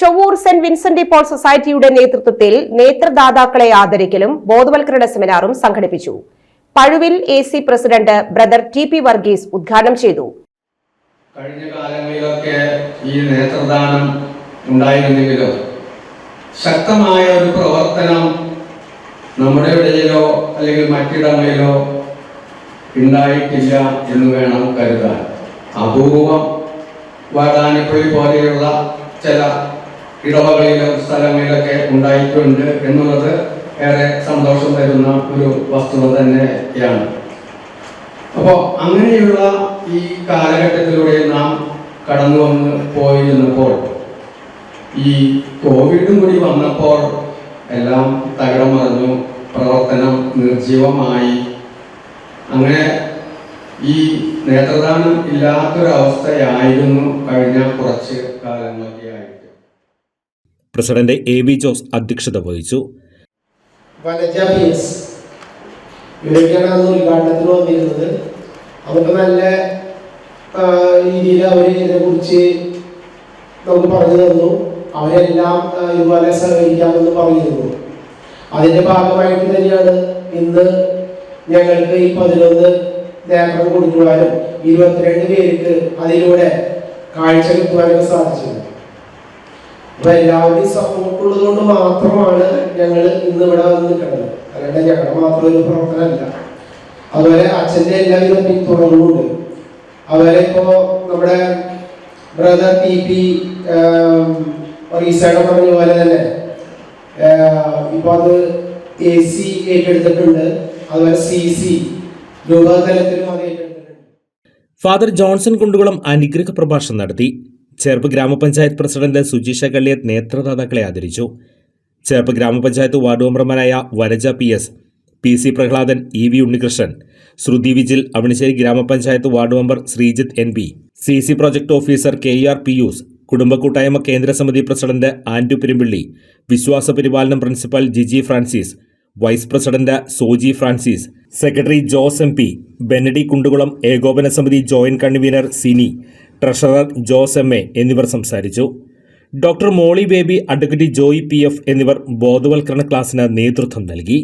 Chovvur saint Vincent Paul സൊസൈറ്റിയുടെ നേതൃത്വത്തിൽ നേത്രദാതാക്കളെ ആദരിക്കലും ബോധവൽക്കരണ സെമിനാറും സംഘടിപ്പിച്ചു. Pazhuvil A C president brother T P Varghese ഉദ്ഘാടനം ചെയ്തു. കഴിഞ്ഞ കാലങ്ങളിലൊക്കെ ഈ നേത്രദാനം ഉണ്ടായിരുന്നെങ്കിലും ശക്തമായ ഒരു പ്രവർത്തനം നമ്മുടെ ഇടയിലോ അല്ലെങ്കിൽ മറ്റിടങ്ങളിലോ ഉണ്ടായിട്ടില്ല എന്ന് വേണം കരുതാൻ. അപൂർവം വാടാനപ്പള്ളി പോലെയുള്ള ചില ഇടവകളിലും സ്ഥലങ്ങളിലൊക്കെ ഉണ്ടായിട്ടുണ്ട് എന്നുള്ളത് ഏറെ സന്തോഷം തരുന്ന ഒരു വസ്തുത തന്നെയാണ്. അപ്പോൾ അങ്ങനെയുള്ള ഈ കാലഘട്ടത്തിലൂടെ നാം കടന്നു വന്ന് പോയിരുന്നപ്പോൾ ഈ കോവിഡും കൂടി വന്നപ്പോൾ എല്ലാം തകരം മറിഞ്ഞു പ്രവർത്തനം നിർജീവമായി അങ്ങനെ ഈ നേത്രദാനം ഇല്ലാത്തൊരവസ്ഥയായിരുന്നു കഴിഞ്ഞ കുറച്ച് ആയിട്ട് പ്രസിഡന്റ് എ വി ജോസ് അധ്യക്ഷത വഹിച്ചു. നല്ല രീതിയിൽ പറഞ്ഞു തന്നു. അവരെല്ലാം ഇതുപോലെ സഹകരിക്കാമെന്ന് പറഞ്ഞിരുന്നു. അതിന്റെ ഭാഗമായിട്ട് തന്നെയാണ് ഇന്ന് ഞങ്ങൾക്ക് ഈ പതിനൊന്ന് നേട്ടം കൊടുക്കുവാനും ഇരുപത്തിരണ്ട് പേർക്ക് അതിലൂടെ കാഴ്ച കിട്ടുവാനൊക്കെ സാധിച്ചത്. അപ്പൊ സപ്പോർട്ട് ഉള്ളത് കൊണ്ട് മാത്രമാണ് ഞങ്ങൾ ഇന്ന് ഇവിടെ വന്ന് നിൽക്കുന്നത്. അല്ലാണ്ട് ഞങ്ങളുടെ മാത്രം ഒരു പ്രവർത്തനമല്ല. അതുപോലെ അച്ഛന്റെ എല്ലാവിധ പിന്തുണകളുണ്ട് അതുപോലെ ഇപ്പോ നമ്മുടെ ബ്രദർ ടി പി റീസൈഡ് പറഞ്ഞ പോലെ തന്നെ. ഇപ്പൊ അത് എ സി ഏറ്റെടുത്തിട്ടുണ്ട്. അതുപോലെ സി സി രൂപതലത്തിലും അത് ഫാദർ ജോൺസൺ കുണ്ടുകുളം അനുഗ്രഹ പ്രഭാഷണം നടത്തി. ചേർപ്പ് ഗ്രാമപഞ്ചായത്ത് പ്രസിഡന്റ് സുജീഷ കള്ളിയത്ത് നേത്രദാതാക്കളെ ആദരിച്ചു. ചേർപ്പ് ഗ്രാമപഞ്ചായത്ത് വാർഡ് മെമ്പർമാരായ Varaja P S P C Prahladan E V Unnikrishnan Shruthi Vijil Avanissery ഗ്രാമപഞ്ചായത്ത് ward member Sreejith N P C C project officer K R Pius കുടുംബ കൂട്ടായ്മ കേന്ദ്ര സമിതി പ്രസിഡന്റ് ആൻഡു പെരുമ്പിള്ളി വിശ്വാസ പരിപാലനം principal Jiji Francis vice president Soji Francis secretary Jose M P Benedy Kundukulam ഏകോപന സമിതി joint convener Sini treasurer Jose M A എന്നിവർ സംസാരിച്ചു. Doctor Molly Baby advocate Joy P F എന്നിവർ ബോധവൽക്കരണ ക്ലാസ്സിന് നേതൃത്വം നൽകി.